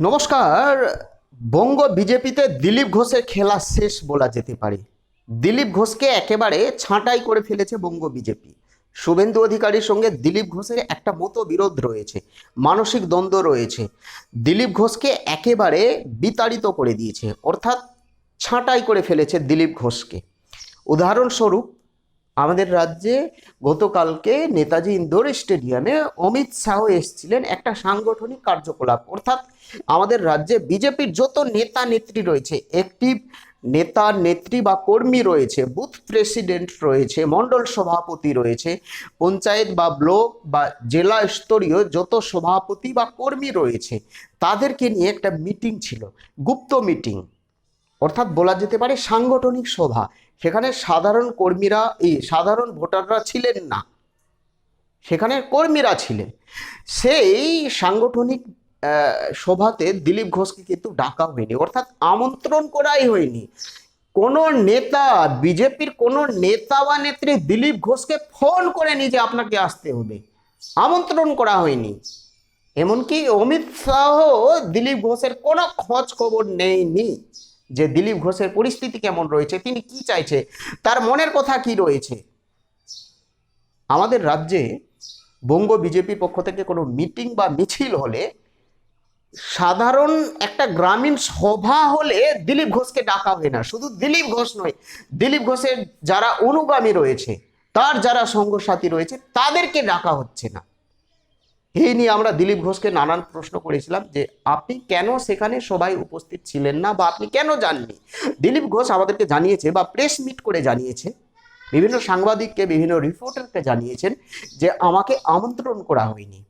নমস্কার। বঙ্গ বিজেপিতে দিলীপ ঘোষের খেলা শেষ বলা যেতে পারে। দিলীপ ঘোষকে একেবারে ছাঁটাই করে ফেলেছে বঙ্গ বিজেপি। শুভেন্দু অধিকারীর সঙ্গে দিলীপ ঘোষের একটা মতো বিরোধ রয়েছে, মানসিক দ্বন্দ্ব রয়েছে। দিলীপ ঘোষকে একেবারে বিতাড়িত করে দিয়েছে, অর্থাৎ ছাঁটাই করে ফেলেছে দিলীপ ঘোষকে। উদাহরণস্বরূপ আমাদের রাজ্যে গতকালকে নেতাজি ইন্দোর স্টেডিয়ামে অমিত শাহ এসেছিলেন একটা সাংগঠনিক কার্যকলাপ। অর্থাৎ আমাদের রাজ্যে বিজেপির যত নেতা নেত্রী রয়েছে একটিভ নেতা, নেত্রী বা কর্মী রয়েছে বুথ প্রেসিডেন্ট রয়েছে, মণ্ডল সভাপতি রয়েছে, পঞ্চায়েত বা ব্লক বা জেলা স্তরীয় যত সভাপতি বা কর্মী রয়েছে, তাদেরকে নিয়ে একটা মিটিং ছিল, গুপ্ত মিটিং অর্থাৎ বলা যেতে পারে সাংগঠনিক সভা। সেখানে সাধারণ কর্মীরা, এই সাধারণ ভোটাররা ছিলেন না। সেখানে কর্মীরা ছিলেন। সেই সাংগঠনিক সভাতে দিলীপ ঘোষকে কিন্তু ডাকা হয়নি। অর্থাৎ আমন্ত্রণ করাই হয়নি। কোনো নেতা, বিজেপির কোনো নেতা বা নেত্রী দিলীপ ঘোষকে ফোন করেনি যে আপনাকে আসতে হবে। আমন্ত্রণ করা হয়নি। এমনকি অমিত শাহ, দিলীপ ঘোষের কোনো খোঁজ খবর নেয়নি। যে দিলীপ ঘোষের পরিস্থিতি কেমন রয়েছে, তিনি কি চাইছে, তার মনের কথা কি রয়েছে? আমাদের রাজ্যে বঙ্গ বিজেপির পক্ষ থেকে কোনো মিটিং বা মিছিল হলে সাধারণ একটা গ্রামীণ সভা হলে দিলীপ ঘোষকে ডাকা হয় না। শুধু দিলীপ ঘোষ নয়, দিলীপ ঘোষের যারা অনুগামী রয়েছে, তার যারা সঙ্গসাথী রয়েছে, তাদেরকে ডাকা হচ্ছে না। এই নিয়ে আমরা দিলীপ ঘোষকে নানান প্রশ্ন করেছিলাম যে, আপনি কেন সেখানে সবাই উপস্থিত ছিলেন না বা আপনি কেন যাননি? দিলীপ ঘোষ আমাদেরকে জানিয়েছে বা প্রেস মিট করে জানিয়েছে, বিভিন্ন সাংবাদিককে, বিভিন্ন রিপোর্টারকে জানিয়েছেন যে, আমাকে আমন্ত্রণ করা হয়নি।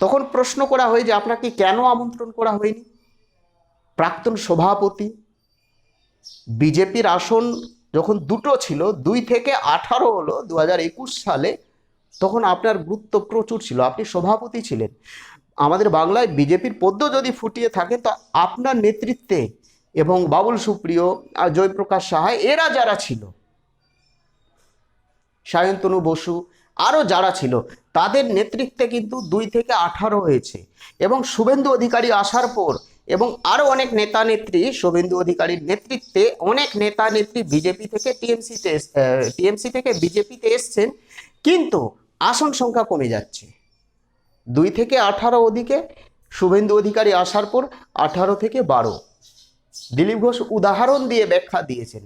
তখন প্রশ্ন করা হয় যে, আপনাকে কেন আমন্ত্রণ করা হয়নি? প্রাক্তন সভাপতি, বিজেপির আসন যখন দুটো ছিল, দুই থেকে আঠারো হলো দু হাজার একুশ সালে তখন আপনার গুরুত্ব প্রচুর ছিল, আপনি সভাপতি ছিলেন। আমাদের বাংলায় বিজেপির পদ্য যদি ফুটিয়ে থাকে তো আপনার নেতৃত্বে এবং বাবুল সুপ্রিয় আর জয়প্রকাশ সাহায় এরা যারা ছিল, সায়ন্তনু বসু আরও যারা ছিল, তাদের নেতৃত্বে কিন্তু দুই থেকে আঠারো হয়েছে। এবং শুভেন্দু অধিকারী আসার পর এবং আরও অনেক নেতা নেত্রী শুভেন্দু অধিকারীর নেতৃত্বে অনেক নেতা নেত্রী বিজেপি থেকে টিএমসিতে টিএমসি থেকে বিজেপিতে এসছেন। কিন্তু আসন সংখ্যা কমে যাচ্ছে। দুই থেকে আঠারো ওদিকে শুভেন্দু অধিকারী আসার পর আঠারো থেকে বারো। দিলীপ ঘোষ উদাহরণ দিয়ে ব্যাখ্যা দিয়েছেন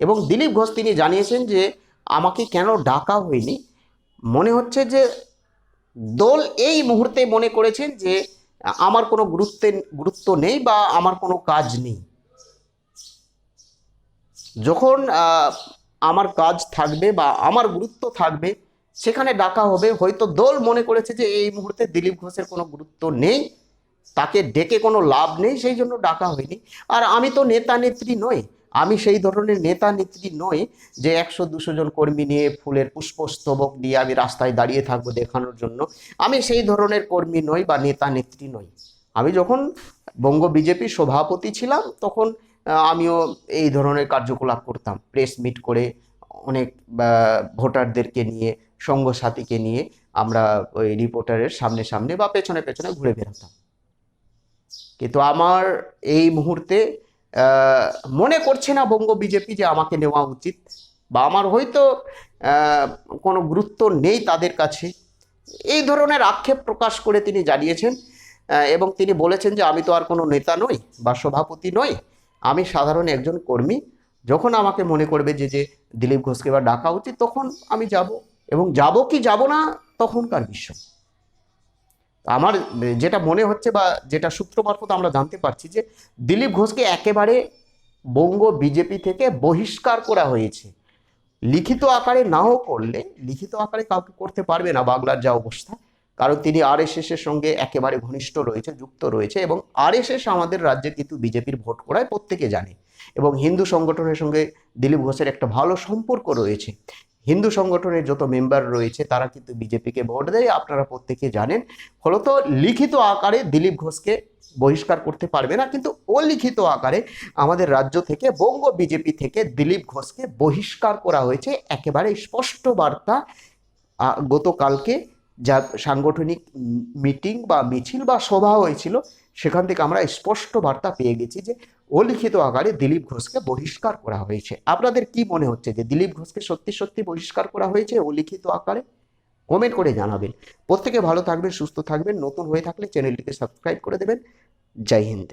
এবং দিলীপ ঘোষ তিনি জানিয়েছেন যে আমাকে কেন ডাকা হয়নি। মনে হচ্ছে যে দল এই মুহূর্তে মনে করেছেন যে আমার কোনো গুরুত্বে গুরুত্ব নেই বা আমার কোনো কাজ নেই। যখন আমার কাজ থাকবে বা আমার গুরুত্ব থাকবে সেখানে ডাকা হবে। হয়তো দল মনে করেছে যে এই মুহূর্তে দিলীপ ঘোষের কোনো গুরুত্ব নেই, তাকে ডেকে কোনো লাভ নেই, সেই জন্য ডাকা হয়নি। আর আমি তো নেতা নেত্রী নই, আমি সেই ধরনের নেতা নেত্রী নই যে একশো দুশো জন কর্মী নিয়ে ফুলের পুষ্পস্তবক নিয়ে আমি রাস্তায় দাঁড়িয়ে থাকব দেখানোর জন্য। আমি সেই ধরনের কর্মী নই বা নেতা নেত্রী নই। আমি যখন বঙ্গ বিজেপির সভাপতি ছিলাম, তখন আমিও এই ধরনের কার্যকলাপ করতাম। প্রেস মিট করে অনেক ভোটারদেরকে নিয়ে সঙ্গসাথীকে নিয়ে আমরা ওই রিপোর্টারের সামনে সামনে বা পেছনে পেছনে ঘুরে বেড়াতাম। কিন্তু আমার এই মুহূর্তে মনে করছে না বঙ্গ বিজেপি যে আমাকে নেওয়া উচিত বা আমার হয়তো কোনো গুরুত্ব নেই তাদের কাছে। এই ধরনের আক্ষেপ প্রকাশ করে তিনি জানিয়েছেন এবং তিনি বলেছেন যে আমি তো আর কোনো নেতা নই বা সভাপতি নই, আমি সাধারণ একজন কর্মী। যখন আমাকে মনে করবে যে যে দিলীপ ঘোষকে বা ডাকা উচিত, তখন আমি যাব। এবং যাব কি যাব না তখনকার বিষয় আমার যেটা মনে হচ্ছে বা যেটা সূত্র মারফত আমরা জানতে পারছি যে দিলীপ ঘোষকে একেবারে বঙ্গ বিজেপি থেকে বহিষ্কার করা হয়েছে। লিখিত আকারে নাও করলে, লিখিত আকারে কাউকে করতে পারবে না বাংলার যা অবস্থা। কারণ তিনি আর এর সঙ্গে একেবারে ঘনিষ্ঠ রয়েছে যুক্ত রয়েছে এবং আর আমাদের রাজ্যে কিন্তু বিজেপির ভোট করায় প্রত্যেকে জানে। এবং হিন্দু সংগঠনের সঙ্গে দিলীপ ঘোষের একটা ভালো সম্পর্ক রয়েছে। হিন্দু সংগঠনের যত মেম্বার রয়েছে, তারা কিন্তু বিজেপিকে ভোট দেয়। আপনারা প্রত্যেকে জানেন। ফলত লিখিত আকারে দিলীপ ঘোষকে বহিষ্কার করতে পারবে না, কিন্তু অলিখিত আকারে আমাদের রাজ্য থেকে, বঙ্গ বিজেপি থেকে দিলীপ ঘোষকে বহিষ্কার করা হয়েছে। একেবারে স্পষ্ট বার্তা গতকালকে যা সাংগঠনিক মিটিং বা মিছিল বা সভা হয়েছিল সেখান থেকে আমরা স্পষ্ট বার্তা পেয়ে গেছি যে অলিখিত আকারে দিলীপ ঘোষকে বহিষ্কার করা হয়েছে। আপনাদের কি মনে হচ্ছে যে দিলীপ ঘোষকে সত্যি সত্যি বহিষ্কার করা হয়েছে অলিখিত আকারে? কমেন্ট করে জানাবেন। প্রত্যেকে ভালো থাকবেন, সুস্থ থাকবেন। নতুন হয়ে থাকলে চ্যানেলটিকে সাবস্ক্রাইব করে দেবেন। জয় হিন্দ।